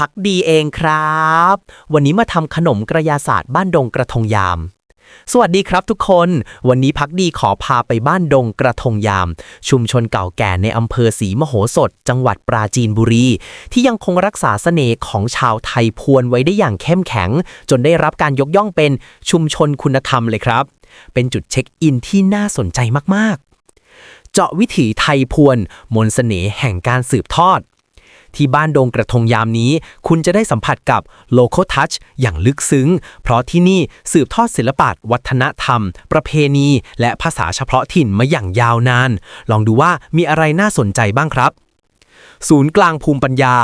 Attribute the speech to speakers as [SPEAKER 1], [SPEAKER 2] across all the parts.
[SPEAKER 1] พักดีเองครับ วันนี้มาทำขนมกระยาศาสตร์บ้านดงกระทงยาม สวัสดีครับทุกคน วันนี้พักดีขอพาไปบ้านดงกระทงยาม ชุมชนเก่าแก่ในอำเภอศรีมโหสถ จังหวัดปราจีนบุรี ที่ยังคงรักษาเสน่ห์ของชาวไทยพวนไว้ได้อย่างเข้มแข็ง จนได้รับการยกย่องเป็นชุมชนคุณธรรมเลยครับ เป็นจุดเช็คอินที่น่าสนใจมากๆ เจาะวิถีไทยพวน มนต์เสน่ห์แห่งการสืบทอด ที่บ้านดงกระทงยามนี้ คุณจะได้สัมผัสกับ Local Touch อย่างลึกซึ้ง เพราะที่นี่สืบทอดศิลปะวัฒนธรรม ประเพณี และภาษาเฉพาะถิ่นมาอย่างยาวนาน ลองดูว่ามีอะไรน่าสนใจบ้างครับศูนย์กลางภูมิปัญญา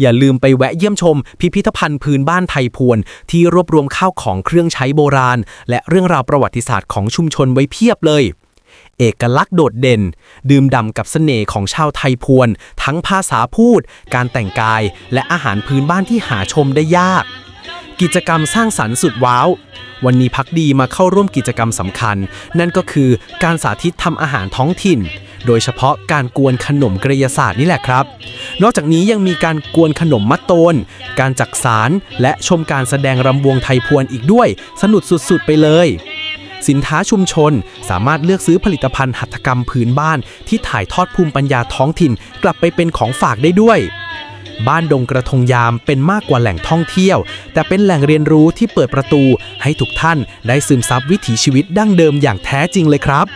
[SPEAKER 1] อย่าลืมไปแวะเยี่ยมชม พิพิธภัณฑ์พื้นบ้านไทยพวน ที่รวบรวมข้าวของเครื่องใช้โบราณ และเรื่องราวประวัติศาสตร์ของชุมชนไว้เพียบเลย เอกลักษณ์โดดเด่น ดื่มด่ำกับเสน่ห์ของชาวไทยพวน ทั้งภาษาพูด การแต่งกาย และอาหารพื้นบ้านที่หาชมได้ยาก กิจกรรมสร้างสรรค์สุดว้าว วันนี้พักดีมาเข้าร่วมกิจกรรมสำคัญ นั่นก็คือการสาธิตทำอาหารท้องถิ่น โดยเฉพาะการกวนขนมกระยาศาสตร์นี่แหละครับ นอกจากนี้ยังมีการกวนขนมมัดโตน การจักสาร และชมการแสดงรำวงไทยพวนอีกด้วย สนุกสุดๆไปเลย สินค้าชุมชน สามารถเลือกซื้อผลิตภัณฑ์หัตถกรรมพื้นบ้าน ที่ถ่ายทอดภูมิปัญญาท้องถิ่น กลับไปเป็นของฝากได้ด้วย บ้านดงกระทงยามเป็นมากกว่าแหล่งท่องเที่ยว แต่เป็นแหล่งเรียนรู้ที่เปิดประตู ให้ทุกท่านได้ซึมซับวิถีชีวิตดั้งเดิมอย่างแท้จริงเลยครับ